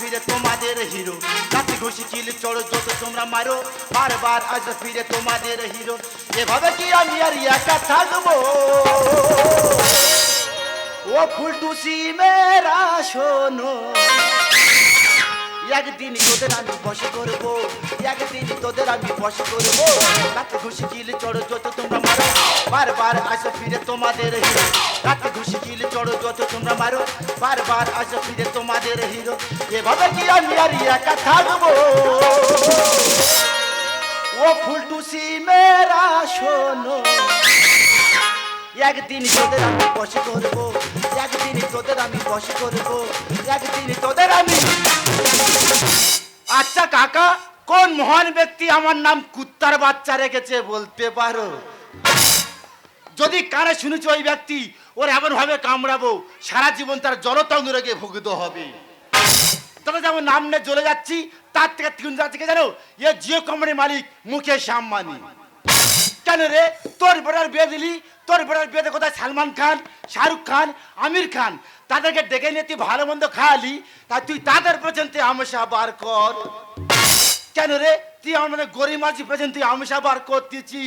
ফিরে তোমাদের হিরো। লাঠি ঘুষি কিল চড়ো যত তোমরা মারো, বারবার আজ ফিরে তোমাদের হিরো। এভাবে কি আমি আর একা থাকব? ও ফুলটুসি মেরা শোনো। একদিন তোদের আমি বসে করব, একদিন তোদের আমি বসে করব। রাতে ঘুষি কিল চড়ো যত তোমরা মারো, বারবার আসো ফিরে তোমাদের হিরো। রাতে ঘুষি কিল চড়ো যত তোমরা মারো, বারবার আসো ফিরে তোমাদের হিরো। এভাবে কি আমি আর একা থাকব? ও ফুলটুসি মেরা শোনো, একদিন তোদের আমি বসে করব একদিন তোদের আমি বসে করব, একদিন তোদের আমি। আচ্ছা কাকা, কোন মহান ব্যক্তি আমার নাম কুত্তার বাচ্চা রেখেছে বলতে পারো? যদি কানে শুনেছ ওই ব্যক্তি, ওর এমন কামড়াবো, সারা জীবন তার জলতঙ্গ রেগে ভুগতে হবে। তবে যেমন নাম নিয়ে চলে যাচ্ছি, তার থেকে তিন কে জানো? এ জিও কোম্পানির মালিক মুকেশ আম্বানি। কেন রে? তোর বেড়ার বিয়ে দিলি তোর বেড়ার বিয়েতে কোথায় সালমান খান, শাহরুখ খান, আমির খান? তাদেরকে ডেকে নিয়ে তুই ভালো মন্দ খাওয়ালি তা তুই তাদের পর্যন্ত আমিষা বার কর। কেন রে? তুই আমার মানে গরিব মাঝি পর্যন্ত তুই বার করতেছি।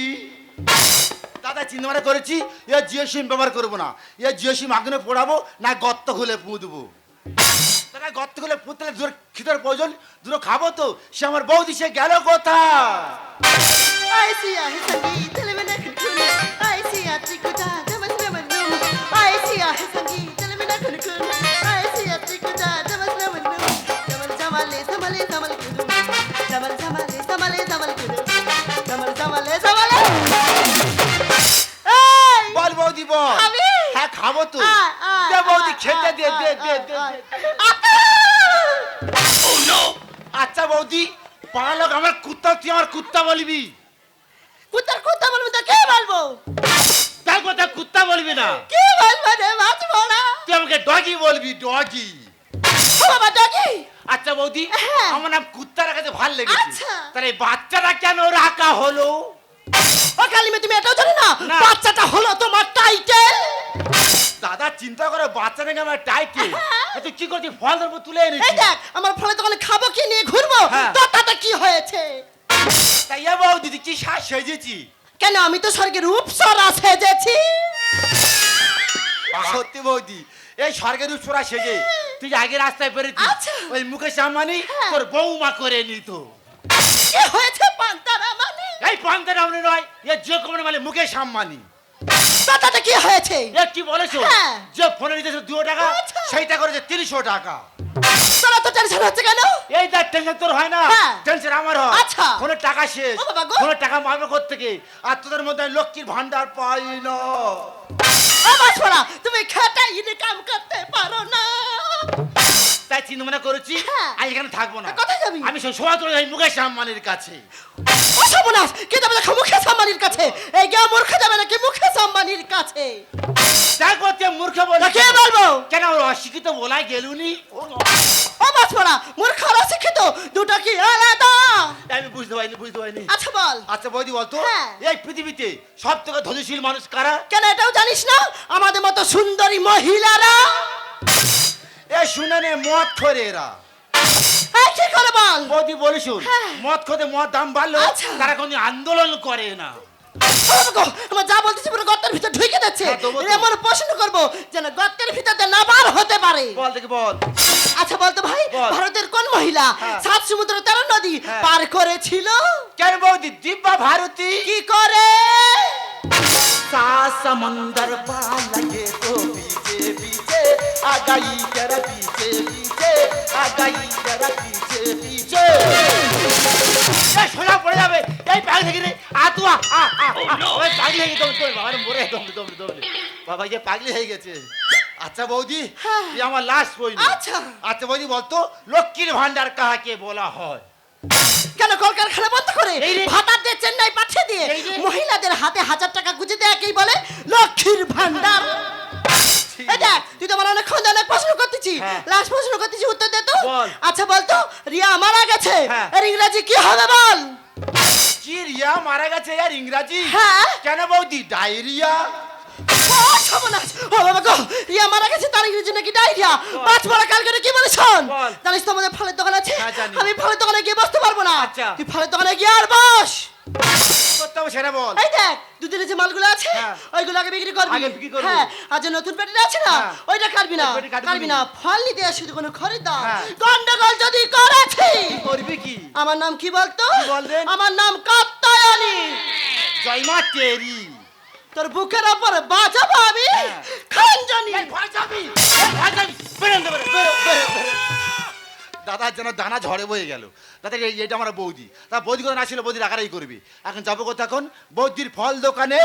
দাদা, চিন্তা করেছি, এ জিও সিম ব্যবহার করব না। এ জিও সিম আগুনে পোড়াবো, না গর্ত খুলে পুঁতবো দাদা, গর্ত খুলে পুঁতলে দূর খিদের প্রয়োজন দূর খাব তো। সে আমার বৌদি, সে গেল কোথায়? খাব তো দে বৌদি খেতে দে দে দে! আচ্ছা বৌদি পাড়া আমার কুত্তা তুই আমার কুত্তা বলবি কুত্তার কুত্তা বলব তো কে বলব কথা কুত্তা বলবি না। কে বলব রে মাছ ভরা। তুই আমাকে ডগি বলবি ডগি। ও বাবা ডাকি আচ্ছা বৌদি হ্যাঁ। আমার নাম কুত্তা রাখাতে ভালো লেগেছে। আচ্ছা। তাহলে বাচ্চাটা কেন রাখা হলো? ও কালিমে তুমি এটাও জানো না? না। বাচ্চাটা হলো তোমার টাইটেল দাদা চিন্তা করে বাচ্চা নাকি আমার টাইটেল হ্যাঁ। তুই কি করছিস? ফল ধরবো তুলে এই দেখ আমার ফলে দোকানে খাব কি নিয়ে ঘুরবো? হ্যাঁ। তো তাতে কি হয়েছে? তাই এ বৌদি কি শ্বাস সেজেছি। কেন আমি তো স্বর্গের উপসরা সেজেছি সত্যি বৌদি এই স্বর্গের উপসরা সেজে তুই আগে রাস্তায় বেরোতি আচ্ছা। ওই মুকেশ আম্বানি হ্যাঁ। তোর বৌমা করে নিত হয়েছে পান্তারা মানে এই পান্তা মানে নয় এ যে কোনো মানে মুকেশ আম্বানি তাতে কি হয়েছে এ কি বলেছ হ্যাঁ। যে ফোনে নিতেছে দুশো টাকা আচ্ছা। সেইটা করেছে তিনশো টাকা তোরা তো টেনশন হচ্ছে কেন এই দেখ টেনশন তোর হয় না হ্যাঁ। টেনশন আমার হয় আচ্ছা। ফোনের টাকা শেষ ও বাবা গো। ফোনের টাকা মারবে থেকে আর তোদের মধ্যে আমি লক্ষ্মীর ভান্ডার পাই না ও বাছড়া তুমি খেটে ইনকাম করতে পারো না তাই চিন্তা ভাবনা করেছি হ্যাঁ। আমি এখানে থাকব না। কোথায় যাবি? আমি সময় চলে যাই মুকেশ আম্বানির কাছে। সর্বনাশ কে যাবে দেখো মুখেশ আম্বানির কাছে? এই গিয়ে মূর্খ যাবে নাকি মুখেশ আম্বানির কাছে? তাই করতে মূর্খ বলে কে বলব? কেন ওর অশিক্ষিত বলাই গেলুনি? ও বাছড়া মূর্খ আর অশিক্ষিত দুটো কি আলাদা? আমি বুঝতে পারিনি বুঝতে পারিনি। আচ্ছা বল। আচ্ছা বৌদি বলতো হ্যাঁ। এই পৃথিবীতে সব থেকে ধনীশীল মানুষ কারা? কেন এটাও জানিস না? আমাদের মতো সুন্দরী মহিলারা এ শুনে মদ করে এরা। হ্যাঁ, কি করে বল। বৌদি বলি শুন হ্যাঁ। মদ খোদে মদ দাম বাড়লো আচ্ছা। তারা কোনো আন্দোলন করে না। যা বলতেছি পুরো গর্তের ভিতর ঢুকে যাচ্ছে। এমন পছন্দ করব যেন গর্তের ভিতরে না বার হতে পারে। বল দেখি বল। আচ্ছা বলতো ভাই ভারতের কোন মহিলা হ্যাঁ। সাত সমুদ্র তেরো নদী পার করেছিল? কেন বৌদি দিব্যা ভারতী? কি করে? সাত সমুদ্র পার লাগে তো। হয়ে গেছে। আচ্ছা বৌদি হ্যাঁ। তুই আমার লাস্ট আচ্ছা। আচ্ছা বৌদি বলতো লক্ষ্মীর ভান্ডার কাহাকে বলা হয়? কেন কলকারখানা বন্ধ করে? ভাতারদের চেন্নাই পাঠিয়ে দিয়ে মহিলাদের হাতে হাজার টাকা গুঁজে দেয় বলে লক্ষ্মীর ভান্ডার দেখ তুই তো আমার অনেকক্ষণ ধরে অনেক প্রশ্ন করতেছি। হ্যাঁ। লাস্ট প্রশ্ন করতেছি উত্তর দে তো। আচ্ছা বল তো রিয়া মারা গেছে। হ্যাঁ। এর ইংরেজি কি হবে বল? কি রিয়া মারা গেছে আর ইংরাজি। হ্যাঁ। কেন বৌদি ডায়রিয়া? রিয়া মারা গেছে তার ইংরেজি নাকি ডায়রিয়া? পাঁচ বড় কালকে কি বলে। জানিস তো আমাদের ফলের দোকান আছে? হ্যাঁ, আমি ফলের দোকানে গিয়ে বসতে পারব না। আচ্ছা। তুই ফলের দোকানে গিয়ে আর বস। সেটা বল এই দেখ দুদিনের যে মালগুলো আছে হ্যাঁ। ওইগুলো আগে বিক্রি করবি আগে বিক্রি করব। হ্যাঁ আর যে নতুন পেটিটা আছে না হ্যাঁ। ওইটা কাটবি না কাটবি না। ফল নিতে আসি তো কোনো খরিদ্দার হ্যাঁ। গন্ডগোল যদি করেছি করবি কি আমার নাম কি বলতো? আমার নাম কাত্তায়নি জয়মা টেরি তোর বুকের ওপর বাজাবো আমি। খানজানি এই ভয় যাবি ভয় যাবি বেরো, বেরো, বেরো। দাদার যেন দানা ঝড়ে বয়ে গেল। দাদা এই এটা আমার বৌদি। তা বৌদি করে না ছিল বৌদি রাখারাই করবি। এখন যাব কোথা এখন? বৌদির ফল দোকানে।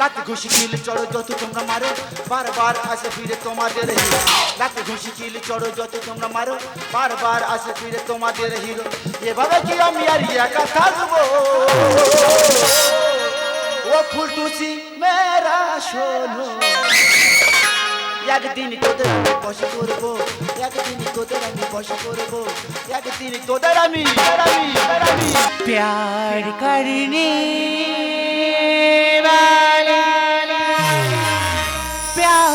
লাত ঘুষি কিল চড়ো যত তোমরা মারো, বারবার আসে ফিরে তোমাদের হিরো। লাত ঘুষি কিল চড়ো যত তোমরা মারো, বারবার আসে ফিরে তোমাদের হিরো। এভাবে কি আমি আর একা থাকব? ও ফুলটুসি মেরা শোনো। একদিন তোদের বসে করব। একদিন তোদের আমি বসে করবো একদিন তোদের আমি আমি আমি प्यार करने वाले प्यार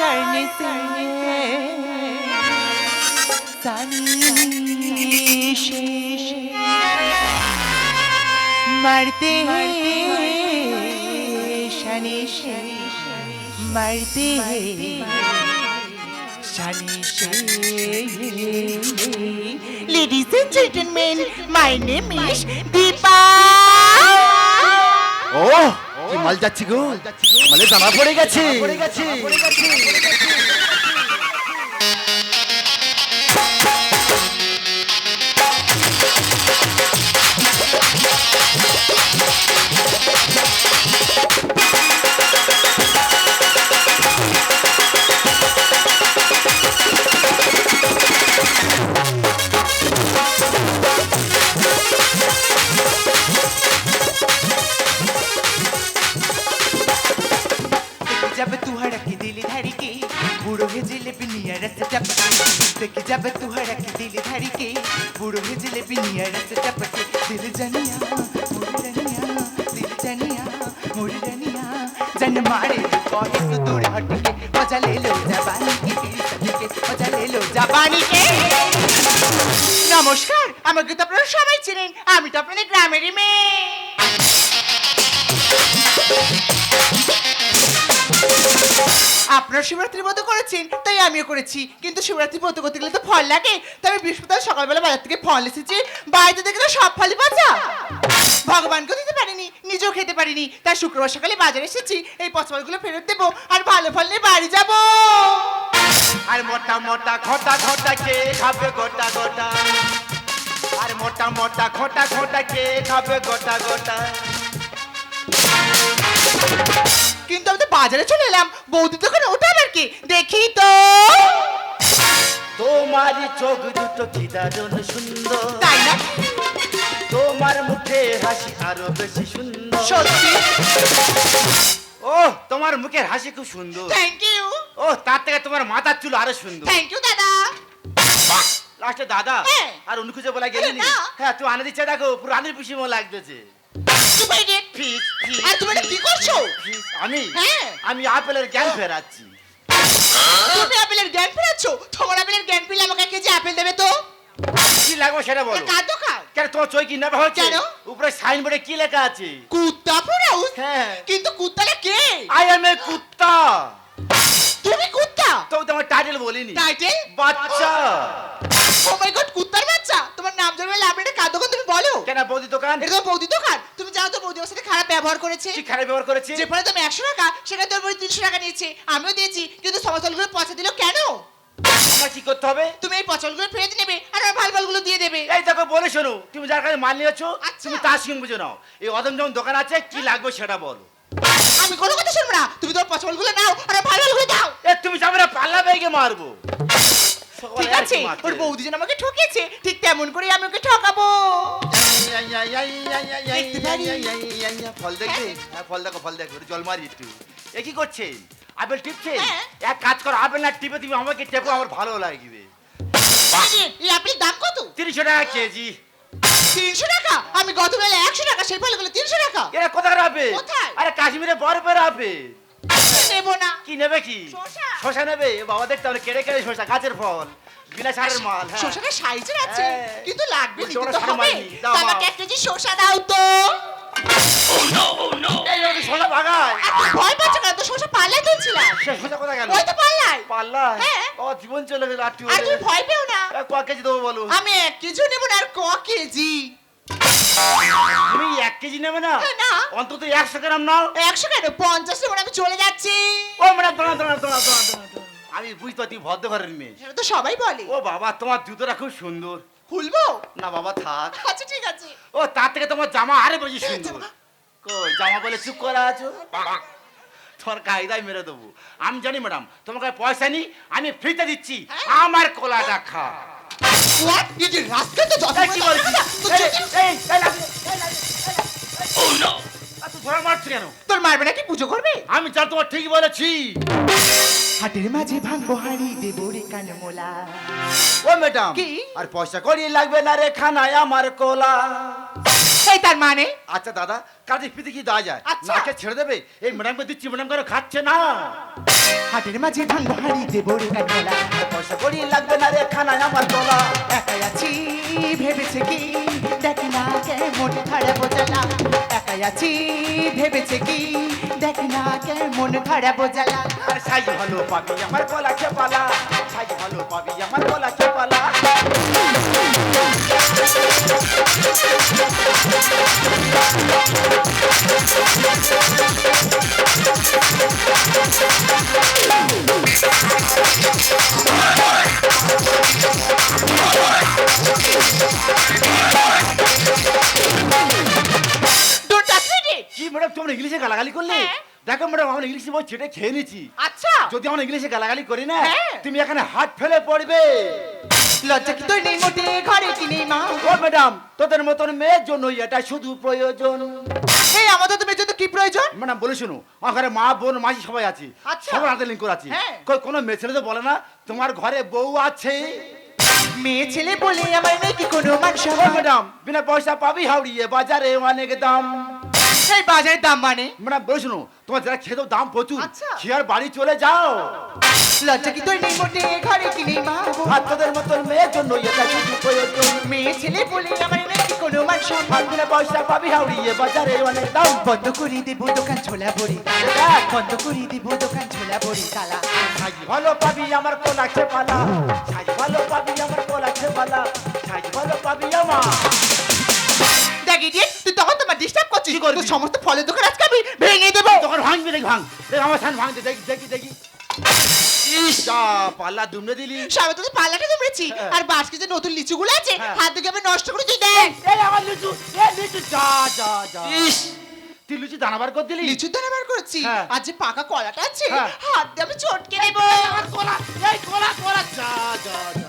करने से सनी शेष मरते हैं शनि शेष मरते हैं Ladies and gentlemen, my name is Deepa. ও কি মাল যাচ্ছি গো মালে দানা পড়ে গেছে পড়ে গেছে जब टपके देख जब तू हड़की दिल धड़ी के बूढ़ो है जिलेबी निया रस टपके दिल जनिया मोरी रनिया दिल जनिया मोरी रनिया जन मारे कहे तो दूर हट के मजा ले लो जबानी की पीड़ी सभी के मजा ले लो जबानी के নমস্কার আমাকে তো আপনারা সবাই চেনেন আমি তো আপনাদের গ্রামেরই মেয়ে আপনার শিবরাত্রি মতো করেছেন, তাই আমিও করেছি। কিন্তু শিবরাত্রি ব্রত করতে গেলে তো ফল লাগে। তবে বৃহস্পতিবার সকালবেলা বাজার থেকে ফল এসেছে। বাড়িতে দেখলে সব ফলই পচা। ভগবানকেও দিতে পারিনি, নিজেও খেতে পারিনি। তাই শুক্রবার সকালে বাজারে এসেছি, এই পচা ফলগুলো ফেরত দেবো আর ভালো ফল নিয়ে বাড়ি যাব। আর মোটা মোটা খোটা খোটা কে খাবে গোটা গোটা? আর মোটা মোটা খোটা খোটা কে খাবে গোটা গোটা? কিন্তু আমি তো বাজারে চলে এলাম। বৌদি দোকানে ওটা আবার কি? দেখি তো। তোমার চোখ দুটো কি দারুণ সুন্দর। তাই না? তোমার মুখে হাসি আরও বেশি সুন্দর। সত্যি? ও তোমার মুখের হাসি খুব সুন্দর। থ্যাংক ইউ ও তার থেকে তোমার মাথার চুল আরও সুন্দর। থ্যাংক ইউ দাদা। লাস্টে দাদা হ্যাঁ। আর অন্য খুঁজে বলা গেলি না। হ্যাঁ তুই আনে দিচ্ছে দেখো পুরো আনের পিসি মো লাগতেছে তুমি রে ফিস ফিস আর তুমি এটা কি করছ? ফিস আমি হ্যাঁ। আমি আপেলের জ্ঞান ফেরাচ্ছি। তুমি আপেলের জ্ঞান ফেরাচ্ছ? তোমার আপেলের জ্ঞান ফেলে আমাকে কেজি আপেল দেবে তো? কি লাগবে সেটা বলো। কেন তোমার চই কি নেবে হচ্ছে? কেন? উপরে সাইনবোর্ডে কি লেখা আছে? কুত্তা হাউস হ্যাঁ। কিন্তু কুত্তাটা কে? আই এম এ কুত্তা। তুমি কুত্তা? তো তোমার টাইটেল বলিনি। টাইটেল বাচ্চা। ও মাই গড কুত্তার বাচ্চা? তোমার নাম জন্মে লাভ এটা কার দোকান তুমি বলো? কেন বৌদি দোকান? এটা তো বৌদি দোকান? তুমি জানো তো বৌদি আমার সাথে খারাপ ব্যবহার করেছে? কি খারাপ ব্যবহার করেছে? যে তুমি একশো টাকা সেখানে তোর বই তিনশো টাকা নিয়েছে। আমিও দিয়েছি কিন্তু পচা দিল কেন? আমার কি করতে হবে? তুমি এই পচলগুলো ফেরত নেবে আর আমার ভালো ভালগুলো দিয়ে দেবে। এই দেখো বলে শোনো তুমি যার কাছে মাল নিয়েছো আচ্ছা। তুমি তার সঙ্গে বুঝে নাও এই অদম যেমন দোকান আছে কি লাগবে সেটা বলো। আমি কোনো কথা শুনব না। তুমি তোর পচলগুলো নাও আর ভালো ভালগুলো দাও। এ তুমি যাবে না পাল্লা বেগে মারবো। ঠিক আছে ওর বৌদি যেন আমাকে ঠকিয়েছে ঠিক তেমন করে আমি ওকে ঠকাবো ফল দেখবে হ্যাঁ ফল দেখো ফল দেখো জল মারি একটু এ কি করছেন আপেল টিপছে হ্যাঁ। এক কাজ করো আপেল না টিপে তুমি আমাকে টেপো আমার ভালো লাগবে এই আপেল দাম কত তিনশো টাকা কেজি তিনশো টাকা আমি গতকাল একশো টাকা সেই ফলগুলো তিনশো টাকা এরা কোথাকার আপেল আরে কাশ্মীরে বরফের আপেল নেব না কি নেবে কি? শসা। শশা নেবে? এ বাবা দেখতে হবে কেড়ে কেড়ে শশা গাছের ফল বিনা সারের মাল হ্যাঁ। শসাটা সাইজের আছে হ্যাঁ। কিন্তু লাগবে বলছি নিতে ওরা তো সাড়ে হবে। মাইনি, দাও আমাকে এক কেজি শসা দাও তো। এই ওকে শশা ভাগায়। এত ভয় পাচ্ছ কেন তো শসা পাল্লায় তুলছিলাম। সে শশা কোথায় গেল ওই তো পাল্লায়। পাল্লা হ্যাঁ। ও জীবন চলে গেল আটটি আর তুমি ভয় পেও না। ক কেজি দেবো বলো? আমি এক কেজি নেব না আর ক কেজি? তুমি এক কেজি নেবে না? না। অন্তত একশো গ্রাম নাও। একশো কেন পঞ্চাশ আমি চলে যাচ্ছি। ও মানে দাঁড়া দাঁড়া দাঁড়া দাঁড়া দাঁড়া, দাঁড়া। আমি বুঝতে ভদ্র ঘরের মেয়ে। সেটা তো সবাই বলে। ও বাবা তোমার জুতোটা খুব সুন্দর। খুলবো? না বাবা থাক। আচ্ছা ঠিক আছে। ও তার থেকে তোমার জামা আরে বেশি সুন্দর। কই জামা বলে চুপ করে আছো? তোমার কায়দায় মেরে দেবো। আমি জানি ম্যাডাম তোমার কাছে পয়সা নি আমি ফ্রিতে দিচ্ছি। হ্যাঁ? আমার কোলাটা খা। তোর মারবে নাকি? পুজো করবে? আমি তা তোমার ঠিক বলেছি। হাটের মাঝে ভাঙবো হাড়ি দেবো রে কানমোলা ও ম্যাডাম কি? আর পয়সা করি লাগবে না রে খানায় আমার কোলা। এই তার মানে? আচ্ছা দাদা কাজে ফিতে কি দেওয়া যায়? আচ্ছা। নাকে ছেড়ে দেবে? এই ম্যাডামকে দিচ্ছি ম্যাডাম কেন খাচ্ছে না? হাটের মাঝে ভাঙবো হাড়ি দেবো রে কানমোলা পয়সা করি লাগবে না রে খানায় আমার কোলা। একাই আছি ভেবেছে কি? দেখি না কেমন খারাপ বোঝালা। একাই আছি ভেবেছে কি? দেখি না কেমন খারাপ বোঝালা। আর সাইজ ভালো। পাবি আমার গলা খেপালা সাইজ ভালো পাবি আমার গলা খেপালা ডোন্ট তোমরা ইংলিশে গালাগালি করলে? হ্যাঁ। দেখো ম্যাডাম আমার ইংলিশে বই ছেটে খেয়ে নিচ্ছি আচ্ছা। যদি আমরা ইংলিশে গালাগালি করি না হ্যাঁ। তুমি এখানে হাত ফেলে পড়বে। লজ্জা কি তোর নেই মোটে ঘরে কি নেই মা? ও ম্যাডাম তোদের মতন মেয়ের জন্য এটা শুধু প্রয়োজন। এই আমাদের তুমি যদি কি প্রয়োজন? ম্যাডাম বলে শুনো আমার ঘরে মা বোন মাঝি সবাই আছে। আচ্ছা। সবার হাতে লিঙ্ক আছে। হ্যাঁ। কই কোনো মেয়ে ছেলে তো বলে না তোমার ঘরে বউ আছে। মেয়ে ছেলে বলে আমার নেই কি কোনো মান ও সম্মান ম্যাডাম বিনা পয়সা পাবি হাওড়িয়ে বাজারে অনেক দাম। এই বাজারের দাম মানে? ম্যাডাম বলে তোমার যারা খেতেও দাম প্রচুর আচ্ছা। খেয়ার বাড়ি চলে যাও। লজ্জা কি তোর নেই মোটে ঘরে কি নেই মা আর তোদের মতন মেয়ের জন্য এটা শুধু প্রয়োজন? মেয়ে ছেলে বলে আমার নেই কি কোনো মান সম্মান? আর পয়সা পাবি হাওড়িয়ে বাজারে অনেক দাম। বন্ধ করে দেবো দোকান ছোলা বড়ি বন্ধ করে দেবো দোকান ছোলা বড়ি তালা। সাজ ভালো পাবি আমার কোলা খেপালা। সাজ ভালো পাবি আমার কোলা খেপালা। সাজ ভালো পাবি আমার। দেখ ইডিয়েট। তোমার ডিস্টার্ব করছিস কি করবি? তোর সমস্ত ফলের দোকান আজকে আমি ভেঙে দেবো তখন ভাঙবি ভাঙ দেখ আমার সান ভাঙতে দেখি দেখি দেখি ইস যা পাল্লা দুমড়ে দিলি সবাই তো পাল্লাটা জমেছি হ্যাঁ। আর বাসকে যে নতুন লিচুগুলো আছে হ্যাঁ। হাত থেকে আমি নষ্ট করে এই আমার লিচু এ লিচু যা যা যা ইস তুই লিচু দানা বার করে দিলি লিচুর দানা বার করেছি হ্যাঁ। আর যে পাকা কলাটা আছে হ্যাঁ। হাত দিয়ে আমি চটকে দেবো আমার কোলা এই কোলা কোলা যা যা যা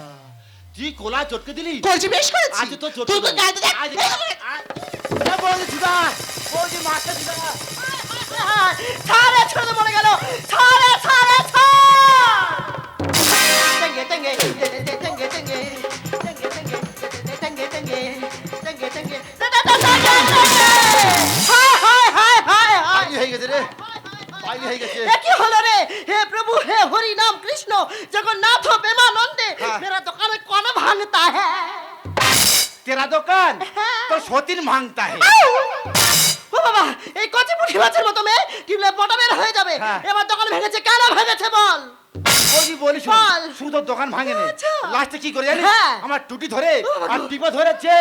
তুই কোলা চটকে দিলি করেছি বেশ করেছি আজ তো চটকে তুই তো দিলি। গায়ে দেখ আজ এ বৌদি সুদা বৌদি মাছটা সুদা ছাড়ে ছেড়ে মরে গেল ছাড়ে ছাড়ে ছাড়ে তেঙ্গে তেঙ্গে তেঙ্গে তেঙ্গে তেঙ্গে তেঙ্গে তেঙ্গে তেঙ্গে তেঙ্গে তেঙ্গে হায় হায় হায় হায় হায় পাগলি হয়ে গেছে রে পাগলি হয়ে গেছে। এ কি হলো রে? হে প্রভু হে হরি নাম কৃষ্ণ জগন্নাথ প্রেমানন্দে হ্যাঁ। মেরা দোকানে কোন ভাঙতা है তেরা দোকান? হ্যাঁ। তো সতীন ভাঙতা হে। ও বাবা এই কচি পুঠি মাছের মতো মেয়ে টিপলে পটা বের হয়ে যাবে। হ্যাঁ। এবার দোকান ভেঙেছে কেন ভেঙেছে বল? বৌদি বলিস বল। শুধু দোকান ভাঙে নে। আচ্ছা। লাস্টে কি করে জানিস? হ্যাঁ। আমার টুটি ধরে আর টিপে ধরেছে।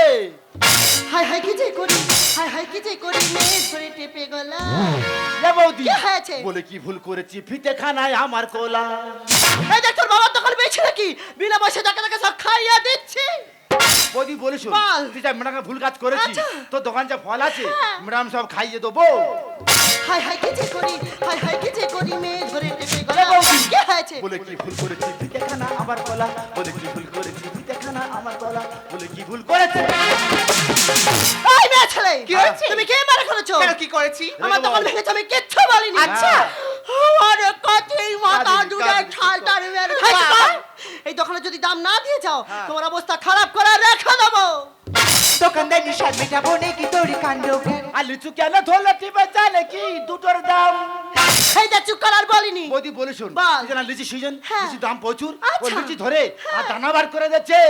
হাই হাই কি যে করি? হাই হাই কি যে করি? মেয়ে ধরে টেপে গলা। এ বৌদি কি হয়েছে? বলে কি ভুল করেছি? ফিতে খানায় আমার কোলা। এই দেখ তোর বাবার দোকান বেছে নাকি? বিনা পয়সা যাকে তাকে সব খাইয়া দিচ্ছে। বৌদি বলিস বল। তুই যা ম্যাডাম ভুল কাজ করেছি আচ্ছা। তোর দোকান যা ফল আছে হ্যাঁ। ম্যাডাম সব খাইয়ে দেবো। হাই হাই কি যে করি? হাই হাই কি যে করি? মেয়ে ধরে টেপে গলা। বৌদি। কি বলে কি ভুল করেছি? দেখানা আমার কলা বলে কি ভুল করেছি? দেখানা আমার কলা বলে কি ভুল করেছে। এই মেয়ে ছেলে কি হয়েছে? তুমি কে মারা করেছ কি করেছি? আমার তখন দোকান। ভেঙেছে আমি কিচ্ছু বলিনি। আচ্ছা। আরে মাথা জুড়ে মেরে এই দোকানে যদি দাম না দিয়ে যাও হ্যাঁ। তোমার অবস্থা খারাপ করে রেখে দেবো। দোকানদারি স্বাদ মেটাবো নাকি তোর কাণ্ড? কেন ধরলে টিপে জানে কি দুটোর দাম? যে চুপ করার বলিনি। বৌদি বলে শুন। বল। জানা লিচি সিজন হ্যাঁ। লিচি দাম প্রচুর। ও আচ্ছা। লিচি ধরে আর দানা বার করে দিচ্ছে।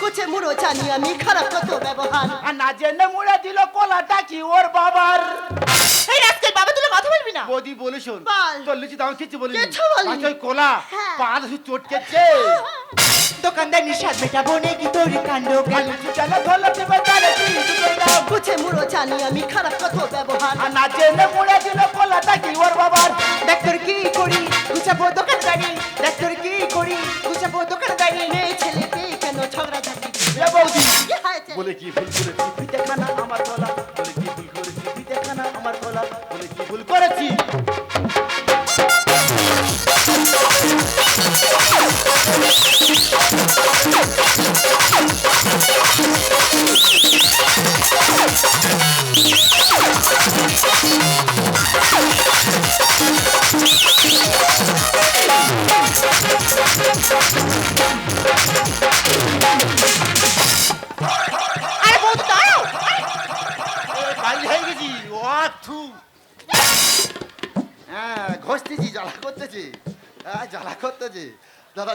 কুচে মুড়ো জানি আমি খারাপ কত ব্যবহার। আর না জেনে মুড়ে দিল কলাটা কি ওর বাবার? না বৌদি বলে শুন। বল। তোর লিচি দাম কিচ্ছু বলিনি। ওই কোলা হ্যাঁ। পা শুধু চটকেছে। দোকানদারি স্বাদ মেটাবো নাকি তোর কাণ্ড জ্ঞান? ধরলে দাম কুচে মুড়ো জানি আমি খারাপ কত ব্যবহার। আর না জেনে মুড়ে দিল কলাটা কি ওর বাবার। দেখ তোর কি করি গুছাবো দোকানদারি। দেখ তোর কি করি গুছাবো দোকানদারি। মেয়ে ছেলে পেয়ে কেন ঝগড়া ঝাঁটি এ বৌদি। বলে কি ভুল করেছি? পিঠে খানা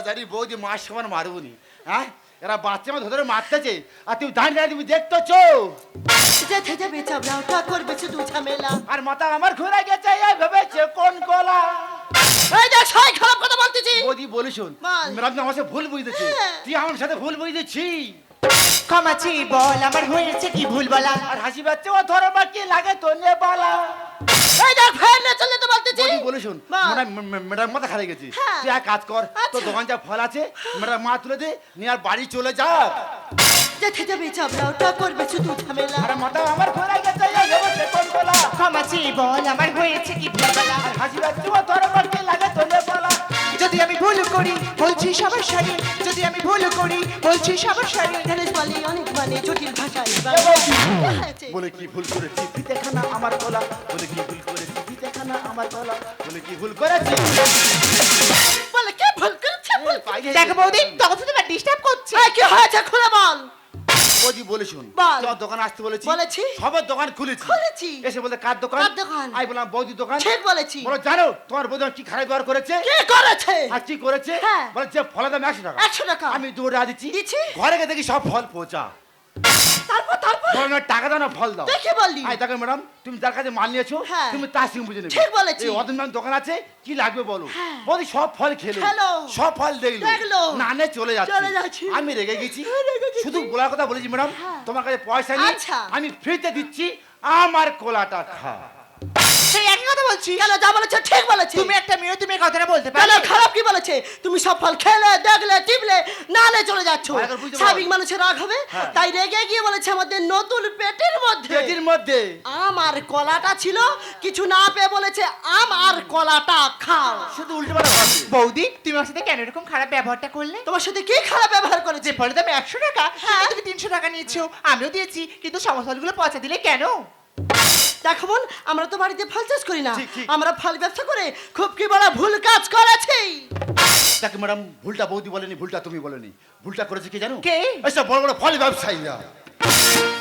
জানি বৌদি মাস সমান মারবনি হ্যাঁ এরা বাচ্চা মা ধরে মারতেছে আর তুমি দাঁড়িয়ে দাঁড়িয়ে তুমি দেখতেছো যেতে যাবে চাবড়াওটা করবে শুধু ঝামেলা আর মাথা আমার ঘুরে গেছে এই ভেবেছে কোন কলা এই দেখ সবাই খারাপ কথা বলতেছি বৌদি বলি শোন মেরাম আমার সাথে ভুল বুঝতেছি। তুই আমার সাথে ভুল বুঝতেছি বল আমার হয়েছে কি ভুল বলা আর হাসি পাচ্ছে ও ধরো লাগে তো নে বালা এই দেখ ফের চলে তো বৌদি বলে শুন ম্যাডাম মাথা খারে গেছি হ্যাঁ। তুই এক কাজ কর তোর আচ্ছা। দোকান যা ফল আছে ম্যাডাম মা তুলে দে নিয়ে আর বাড়ি চলে যা। যেতে যাবে চাবড়াওটা করবে শুধু ঝামেলা। আরে মাথা আমার ঘুরে গেছে ভেবেছে কোন কলা ক্ষমাছি বল আমার হয়েছে কি বলা হাসি বাচ্চু তোর ধরো লাগে? বালা যদি আমি ভুল করি বলছি সবার সারি। যদি আমি ভুল করি বলছি সবার সারি। গণেশ বলে অনেক মানে জটিল ভাষায়? বলে কি ভুল করেছি? পিঠেখানা আমার গলা। বলে কি ভুল করেছি? পিঠেখানা আমার গলা। বলে কি ভুল করেছি? বলে কে ভুল করেছে? দেখো বৌদি তখন তো তোমার ডিস্টার্ব করছে। কি হয়েছে? খুলে বল। বৌদি বলে শুন বল। তোমার দোকান আসতে বলেছি বলেছি। সবার দোকান খুলেছি খুলেছি। এসে বলতে কার দোকান কার দোকান? আমি বললাম বৌদি দোকান ঠিক বলেছি বলো জানো তোমার বৌদি আমার কি খারাপ ব্যবহার করেছে কে করেছে আর কি করেছে হ্যাঁ। বলে যে ফলের দাম একশো টাকা একশো টাকা আমি দু টাকা দিচ্ছি দিচ্ছি? ঘরে গিয়ে দেখি সব ফল পচা তারপর তারপর বলো না টাকা দাও না ফল দাও তুই কি বললি আই দেখো ম্যাডাম তুমি যার কাছে মাল নিয়েছো হ্যাঁ। তুমি তার সিং বুঝে নেবে ঠিক বলেছি। এই অদম নাম দোকান আছে কি লাগবে বলো হ্যাঁ। বৌদি সব ফল খেলো খেলো। সব ফল দেখল দেখল। না নে চলে যাচ্ছে চলে যাচ্ছি। আমি রেগে গেছি হ্যাঁ, রেগে গেছি। শুধু বলার কথা বলেছি ম্যাডাম হ্যাঁ। তোমার কাছে পয়সা নেই আচ্ছা। আমি ফ্রিতে দিচ্ছি আমার কোলাটা খা সেই একই কথা বলছি কেন? যা বলেছে ঠিক বলেছে। তুমি একটা মেয়ে তুমি এই কথাটা বলতে কেন? খারাপ কি বলেছে? তুমি সব ফল খেলে দেখলে টিপলে নালে চলে যাচ্ছ। ভালো করে বুঝতে পারো। স্বাভাবিক মানুষের রাগ হবে? হ্যাঁ। তাই রেগে গিয়ে বলেছে আমাদের নতুন পেটের মধ্যে। পেটির মধ্যে। আমার কলাটা ছিল কিছু না পেয়ে বলেছে আমার কলাটা খাও। শুধু উল্টে পাল্টা বৌদি তুমি আমার সাথে কেন এরকম খারাপ ব্যবহারটা করলে? তোমার সাথে কি খারাপ ব্যবহার করেছে? যে ফলের দাম একশো টাকা হ্যাঁ। তুমি তিনশো টাকা নিয়েছো আমিও দিয়েছি কিন্তু সমস্ত ফলগুলো পচা দিলে কেন? দেখো বোন আমরা তো বাড়িতে ফল চাষ করি না। ঠিক, ঠিক। আমরা ফল ব্যবসা করে খুব কি বড় ভুল কাজ করেছি? দেখো ম্যাডাম ভুলটা বৌদি বলেনি ভুলটা তুমি বলেনি। ভুলটা করেছে কি জানো? কে? এইসব বড় বড় ফল ব্যবসায়ীরা।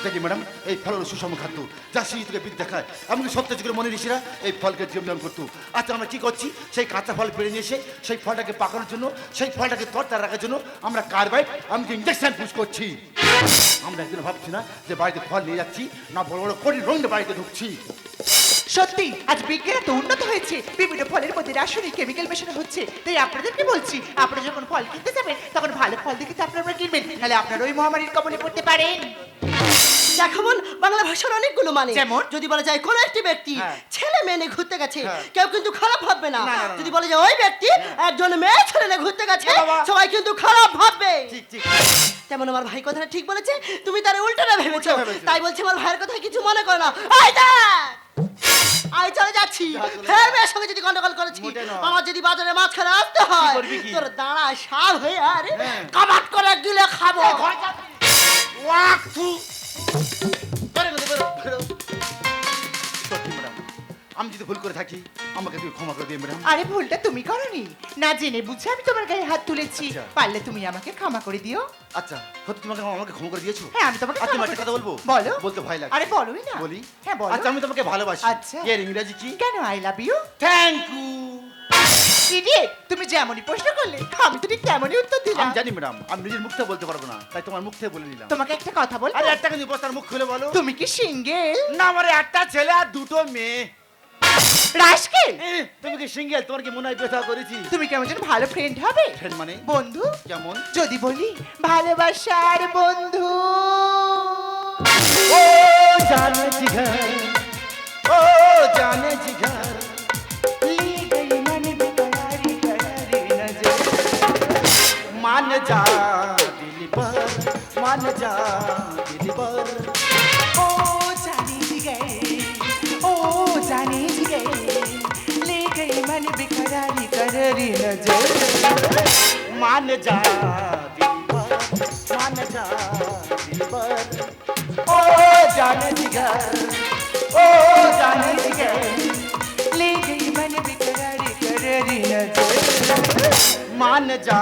দেখি ম্যাডাম এই ফল হলো সুষম খাদ্য যা থেকে বিদ্যা খায় এমনকি সত্য যুগের মনে ঋষিরা এই ফলকে জীবন করতো। আচ্ছা আমরা কি করছি? সেই কাঁচা ফল পেরে নিয়ে এসে সেই ফলটাকে পাকানোর জন্য সেই ফলটাকে তরতার রাখার জন্য আমরা কার্বাইড এমনকি ইঞ্জেকশন পুশ করছি। আমরা একদিন ভাবছি না যে বাড়িতে ফল নিয়ে যাচ্ছি, না বড় বড় করি রঙে বাড়িতে ঢুকছি। সত্যি, আজ বিজ্ঞান তো উন্নত হয়েছে। বিভিন্ন ফলের মধ্যে রাসায়নিক কেমিক্যাল মেশানো হচ্ছে। তাই আপনাদেরকে বলছি, আপনারা যখন ফল কিনতে যাবেন, তখন ভালো ফল দেখে তো আপনারা কিনবেন। তাহলে আপনারা ওই মহামারীর কবলে পড়তে পারেন। দেখো বাংলা ভাষার অনেকগুলো মানে। যেমন? যদি বলা যায় কোন একটি ব্যক্তি হ্যাঁ। ছেলে মেয়ে নিয়ে ঘুরতে গেছে হ্যাঁ। কেউ কিন্তু খারাপ ভাববে না। যদি। বলে যে ওই ব্যক্তি একজন মেয়ে ছেলে নিয়ে ঘুরতে গেছে সবাই কিন্তু খারাপ ভাববে। ঠিক ঠিক। তেমন আমার ভাই কথাটা ঠিক বলেছে তুমি তার উল্টাটা ভেবেছো। তাই বলছি আমার ভাইয়ের কথা কিছু মনে করো না। দেখ! আই চলে যাচ্ছি। ফের মেয়ের সঙ্গে যদি গন্ডগোল করেছি আমার যদি বাজারে মাঝখানে আসতে হয়? তোর দাঁড়া শাল হয়ে আরে হ্যাঁ। কাবাট করে গিলে খাব। থু। বেরো, ভুল করে থাকি। আমাকে তুমি ক্ষমা করে দিয়ে ম্যাডাম। আরে ভুলটা তুমি করনি। না জেনে বুঝে আমি তোমার গায়ে হাত তুলেছি। আচ্ছা। পারলে তুমি আমাকে ক্ষমা করে দিও। আচ্ছা সত্যি তোমাকে আমাকে ক্ষমা করে দিয়েছ? হ্যাঁ আমি তোমাকে তুমি ক্ষমা একটা করে কথা বলব? বলো। বলতে ভয় লাগে। আরে বলোই না। বলি? হ্যাঁ বলো। আচ্ছা আমি তোমাকে ভালোবাসি। আচ্ছা। এর ইংরেজি কি? কেন I love you thank you idiot তুমি যেমনই প্রশ্ন করলে আমি তো ঠিক তেমনই উত্তর দিলাম। আমি জানি ম্যাডাম আমি নিজের মুখ থেকে বলতে পারব না তাই তোমার মুখ থেকে বলে নিলাম। তোমাকে একটা কথা বল আরে একটা কিন্তু বস্তার মুখ খুলে বলো। তুমি কি সিঙ্গেল? না আমার একটা ছেলে আর দুটো মেয়ে। রাস্কেল এ, তুমি কি সিঙ্গেল তোমার কি মনে হয় ব্যথা করেছি তুমি কেমন যেন ভালো ফ্রেন্ড হবে ফ্রেন্ড মানে বন্ধু কেমন যদি বলি ভালোবাসার বন্ধু ও জানে জিঘর ও জানে জিঘর ली गई मन बेकरारी करारी नजर मान जा दिल पर मान जा दिल पर करारी नज़र मान जा मान जा ओ, जाने जिगर, ओ, जाने जिगर ले गई मन बेकरारी करारी नज़र मान जा